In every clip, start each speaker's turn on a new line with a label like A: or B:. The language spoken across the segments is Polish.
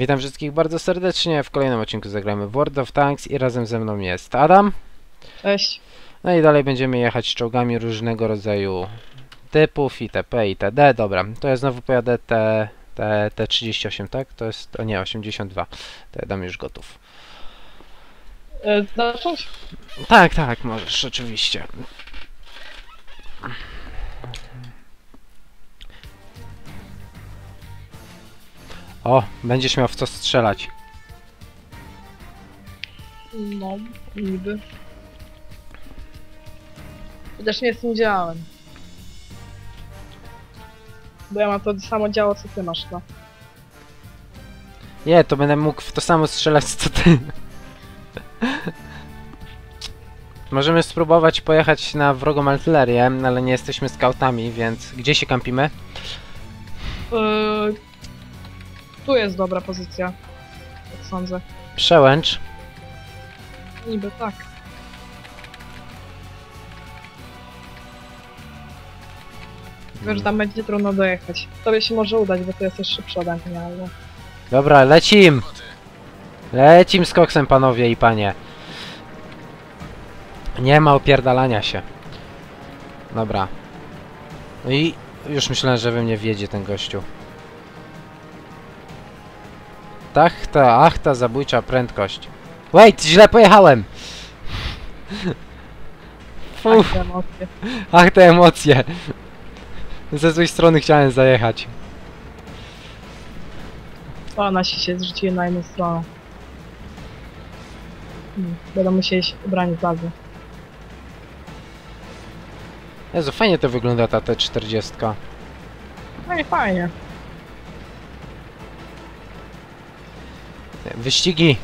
A: Witam wszystkich bardzo serdecznie. W kolejnym odcinku zagramy World of Tanks i razem ze mną jest Adam.
B: Cześć.
A: No i dalej będziemy jechać czołgami różnego rodzaju typów itp. itd. Dobra, to ja znowu pojadę te, te, te 38, tak? To jest, o nie, 82. To ja dam już gotów.
B: E, Zacząć?
A: Tak, tak, możesz, oczywiście. O, będziesz miał w co strzelać.
B: No, niby. Chociaż nie z tym działem. Bo ja mam to samo działo, co ty masz, no.
A: Nie, to będę mógł w to samo strzelać co ty. Możemy spróbować pojechać na wrogą artylerię, ale nie jesteśmy scoutami, więc gdzie się kampimy?
B: E, tu jest dobra pozycja. Jak sądzę.
A: Przełęcz.
B: Niby tak. Wiesz, że tam będzie trudno dojechać. Tobie się może udać, bo ty jesteś szybszy ode mnie, ale...
A: Dobra, lecim! Lecim z koksem, panowie i panie. Nie ma opierdalania się. Dobra. No i już myślałem, że we mnie wjedzie ten gościu. Tak, ta, ach, ta zabójcza prędkość. Wait, źle pojechałem!
B: Tak, te emocje.
A: ach, te emocje. Ze złej strony chciałem zajechać.
B: O, nasi się zrzucili na jedną stronę. Hmm, Będą musieli się z bazy.
A: Jezu, fajnie to wygląda ta T40.
B: No i fajnie.
A: Wyścigi!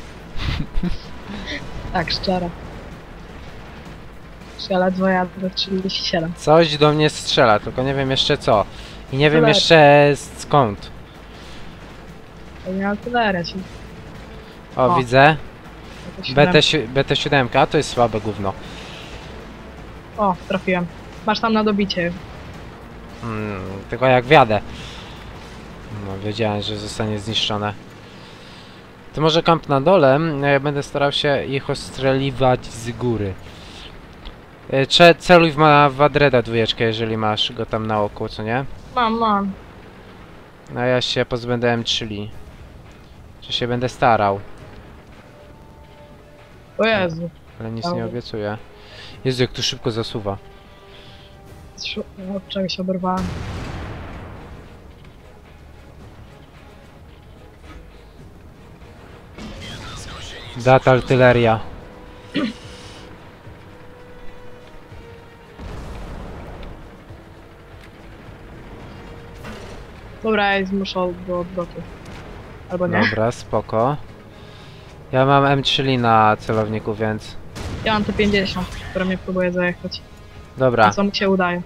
B: Tak, szczerze. Ja ledwo jadę 37.
A: Coś do mnie strzela, tylko nie wiem jeszcze co. I nie wiem
B: Cholera.
A: jeszcze skąd.
B: To nie artyleria ci.
A: O,
B: O.
A: widzę.
B: jakoś
A: BT, si- BT7, to jest słabe gówno.
B: O, trafiłem. Masz tam na dobicie.
A: Mm, tylko jak wiadę. No, wiedziałem, że zostanie zniszczone. To może kamp na dole, ja będę starał się ich ostrzeliwać z góry. E, Cze celuj w, ma w Adreda dwójeczkę, jeżeli masz go tam na oku, co nie?
B: Mam, mam.
A: No ja się pozbędę M3. Czy się będę starał,
B: O Jezu.
A: ale nic nie obiecuję. Jezu, jak tu szybko zasuwa.
B: Od czegoś oberwałem.
A: Data artyleria.
B: Dobra, ja zmuszę do odwrotu. Albo nie.
A: Dobra, spoko. Ja mam M3 na celowniku, więc...
B: Ja mam te 50, które mnie próbuje zajechać.
A: Dobra,
B: Co mu się udaje.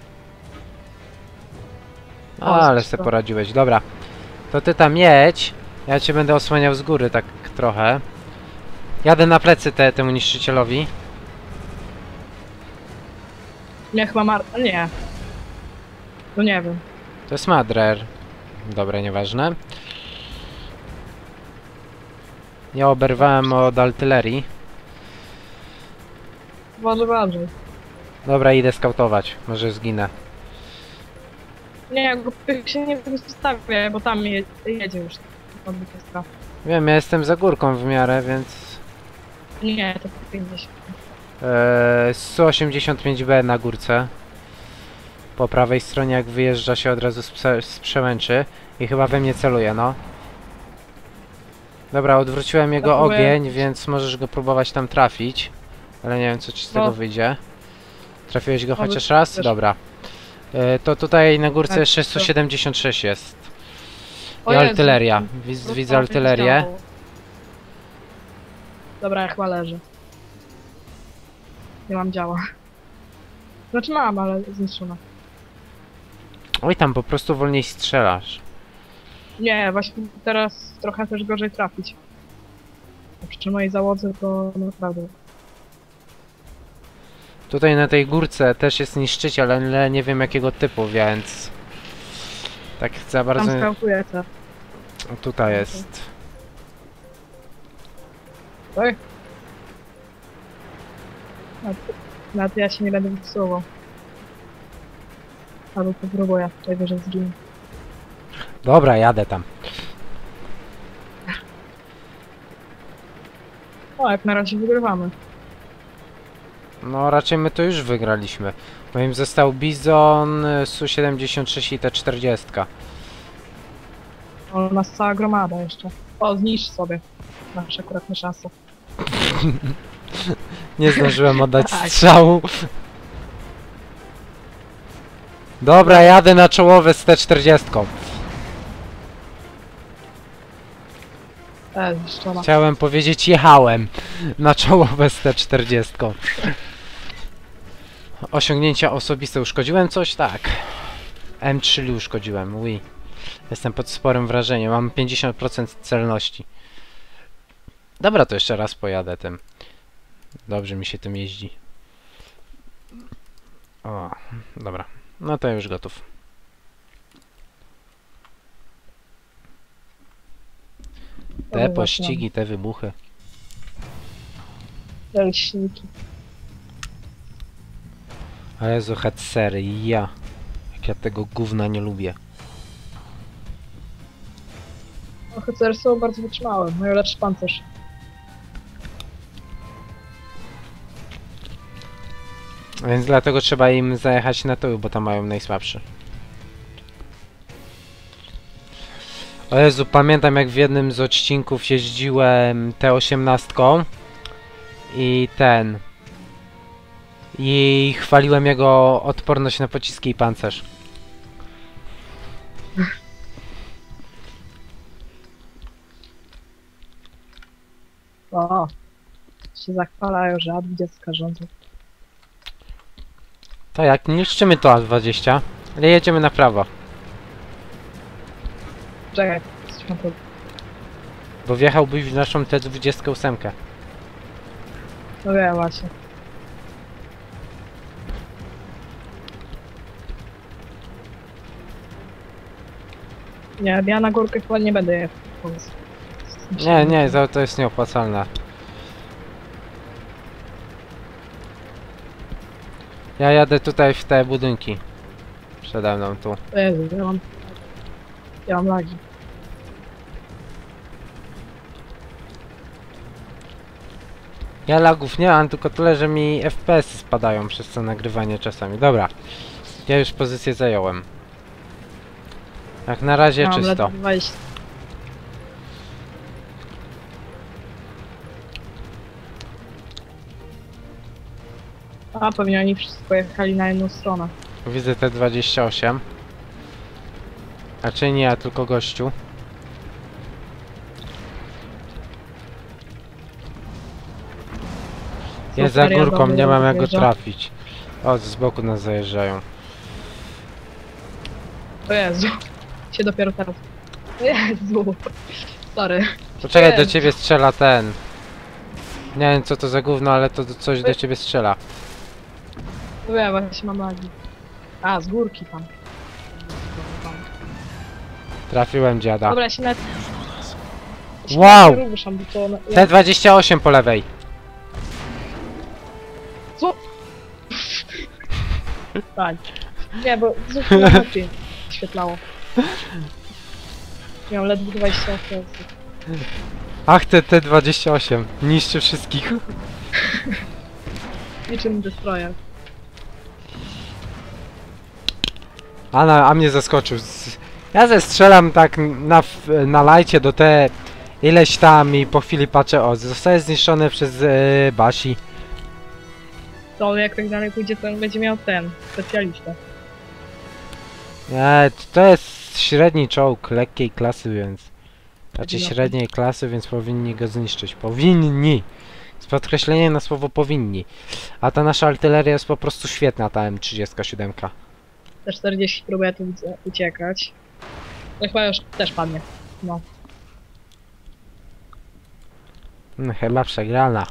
A: A,
B: o,
A: ale
B: spoko.
A: se poradziłeś. Dobra, to ty tam jedź. Ja cię będę osłaniał z góry, tak trochę. Jadę na plecy te, temu niszczycielowi.
B: Nie, chyba mar... Nie. No nie wiem.
A: To jest Madrer. Dobra, nieważne. Ja oberwałem od artylerii.
B: Bardzo bardziej.
A: Dobra, idę skautować. Może zginę.
B: Nie, głupio się nie wystawię, bo tam je, jedzie już.
A: Wiem, ja jestem za górką w miarę, więc...
B: Nie, to 50.
A: Eee, Su-85B na górce. Po prawej stronie, jak wyjeżdża się od razu z, prze z przełęczy. I chyba we mnie celuje, no. Dobra, odwróciłem jego
B: próbuję-
A: ogień, więc możesz go próbować tam trafić. Ale nie wiem, co ci z tego wyjdzie. Trafiłeś go chociaż raz? Dobra. E, to tutaj na górce
B: Tak,
A: jeszcze
B: to-
A: 176 jest. I artyleria. widzę
B: prawie
A: artylerię.
B: Dobra, ja chyba leżę. Nie mam działa. Znaczy mam, ale zniszczona.
A: Oj, tam po prostu wolniej strzelasz.
B: Nie, właśnie teraz trochę też gorzej trafić. Przy mojej załodze to naprawdę.
A: Tutaj na tej górce też jest niszczyciel, ale nie wiem jakiego typu, więc... Tak za
B: Tam
A: bardzo...
B: skałkuję te.
A: Tutaj jest.
B: Tak? Na, to ja się nie będę wysuwał. Albo popróbuję, tego, że zginę.
A: Dobra, jadę tam.
B: O, jak na razie wygrywamy.
A: No raczej my to już wygraliśmy. Moim został Bizon, y, Su-76 i T-40.
B: O, nas cała gromada jeszcze. O, zniszcz sobie. Masz akurat nie szansę.
A: Nie zdążyłem oddać
B: Tak.
A: strzału. Dobra, jadę na czołowe z T-40.
B: E, zniszczona.
A: Chciałem powiedzieć jechałem na czołowe z T-40. Osiągnięcia osobiste uszkodziłem coś? Tak. M3 uszkodziłem, ui. Jestem pod sporym wrażeniem, mam 50% celności. Dobra, to jeszcze raz pojadę tym. Dobrze mi się tym jeździ. O, dobra. No to już gotów. Te pościgi, te wybuchy.
B: Leśniki.
A: A Jezu, headsery, ja. Jak ja tego gówna nie lubię.
B: Oficery są bardzo wytrzymałe. Mają lepszy pancerz.
A: Więc dlatego trzeba im zajechać na tył, bo tam mają najsłabszy. O Jezu, pamiętam jak w jednym z odcinków jeździłem T-18 i ten... I chwaliłem jego odporność na pociski i pancerz.
B: O, się zachwalają, że A20 rządzą.
A: To jak, niszczymy to A20, ale jedziemy na prawo.
B: Czekaj, jesteśmy tu.
A: Bo wjechałbyś w naszą T28.
B: No wiem właśnie. Nie, ja na górkę chyba nie będę jechał.
A: Nie, nie, to, to jest nieopłacalne. Ja jadę tutaj w te budynki. Przede mną tu.
B: Jezu, ja mam... Ja mam lagi.
A: Ja lagów nie mam, tylko tyle, że mi FPS spadają przez to nagrywanie czasami. Dobra. Ja już pozycję zająłem. Jak na razie
B: Ja mam
A: czysto.
B: 20. A, pewnie oni wszyscy pojechali na jedną stronę.
A: Widzę te 28. A czy nie, ja tylko gościu. Jest za górką, nie mam jak go trafić. O, z boku nas zajeżdżają.
B: O Jezu. Się dopiero teraz. O Jezu. Sorry.
A: Poczekaj, do ciebie strzela ten. Nie wiem co to za gówno, ale to coś do ciebie strzela.
B: Ja właśnie mam lagi. A, z górki tam.
A: Trafiłem dziada.
B: Dobra, ja się nawet... Ja się
A: Wow!
B: nawet nie ruszam, bo to... Ja...
A: T28 po lewej.
B: Co? Tak. Nie, bo zupełnie lepiej świetlało. Miałem ledwo 20 FPS.
A: Ach, te T28. Niszczy wszystkich.
B: Niczym destroyer.
A: A, na, a mnie zaskoczył. Ja zestrzelam tak na, na lajcie do te ileś tam i po chwili patrzę, o, zostaje zniszczone przez e, Basi.
B: To jak tak dalej pójdzie, to on będzie miał ten, specjalista.
A: Nie, to jest średni czołg lekkiej klasy, więc... Znaczy
B: Dobra.
A: średniej klasy, więc powinni go zniszczyć. Powinni! Z podkreśleniem na słowo powinni. A ta nasza artyleria jest po prostu świetna, ta M37.
B: Te 40 próbuje tu uciekać. No chyba już też padnie. No.
A: No, chyba przegrana.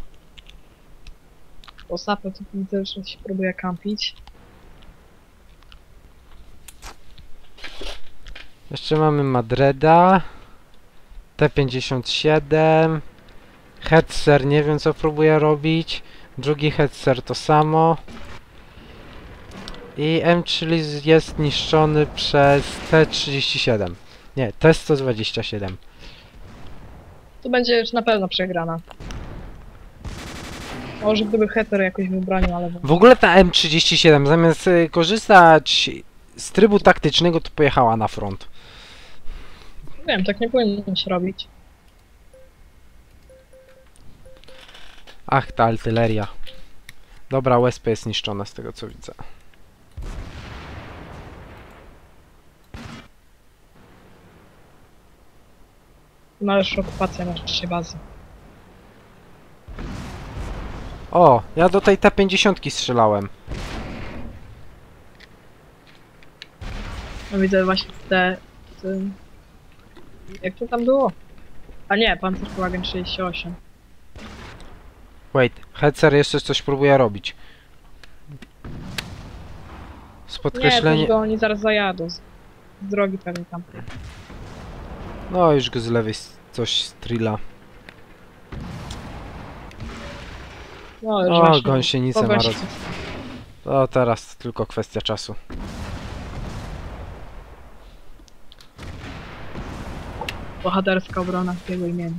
B: Po sapę tu widzę, że się próbuje kampić.
A: Jeszcze mamy Madreda. T57. Headser nie wiem co próbuje robić. Drugi headser to samo. I M3 jest niszczony przez T37. Nie, T127.
B: To będzie już na pewno przegrana. Może gdyby Heter jakoś wybronił, ale...
A: W ogóle ta M37 zamiast y, korzystać z trybu taktycznego to pojechała na front.
B: Wiem, tak nie powinno się robić.
A: Ach, ta artyleria. Dobra, USP jest niszczona z tego co widzę.
B: Należy okupacja naszej bazy.
A: O, ja do tej T50 strzelałem.
B: No widzę właśnie te... te... Jak to tam było? A nie, Panzerwagen 68.
A: Wait, Hetzer jeszcze coś próbuje robić. Z
B: Nie,
A: podkreśleniem...
B: to go oni zaraz zajadą. Z, z drogi pewnie tam.
A: No, już go z lewej coś strilla.
B: No,
A: O, gąsienicę ma roz... To teraz tylko kwestia czasu.
B: Bohaterska obrona w jego imieniu.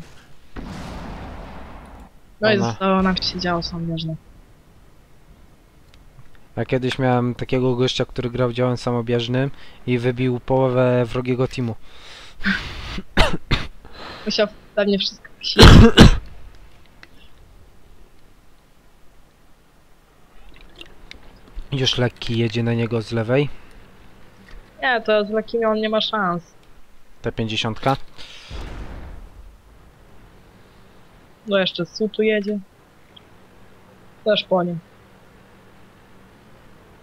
B: No i zostało nam się działo sądzieżne.
A: Ja kiedyś miałem takiego gościa, który grał działem samobieżnym i wybił połowę wrogiego teamu.
B: Musiał pewnie wszystko ksić.
A: Już lekki jedzie na niego z lewej.
B: Nie, to z lekkimi on nie ma szans.
A: T50.
B: No jeszcze Su tu jedzie. Też po nim.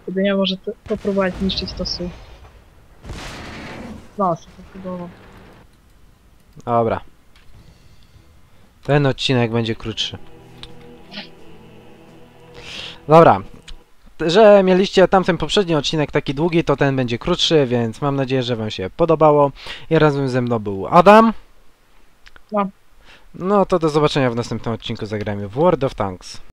B: Kiedy nie może popróbować zniszczyć to Su. No, Su popróbował.
A: Dobra. Ten odcinek będzie krótszy. Dobra. Że mieliście tamten poprzedni odcinek taki długi, to ten będzie krótszy, więc mam nadzieję, że Wam się podobało. I razem ze mną był Adam.
B: No.
A: No to do zobaczenia w następnym odcinku. Zagrajmy w World of Tanks.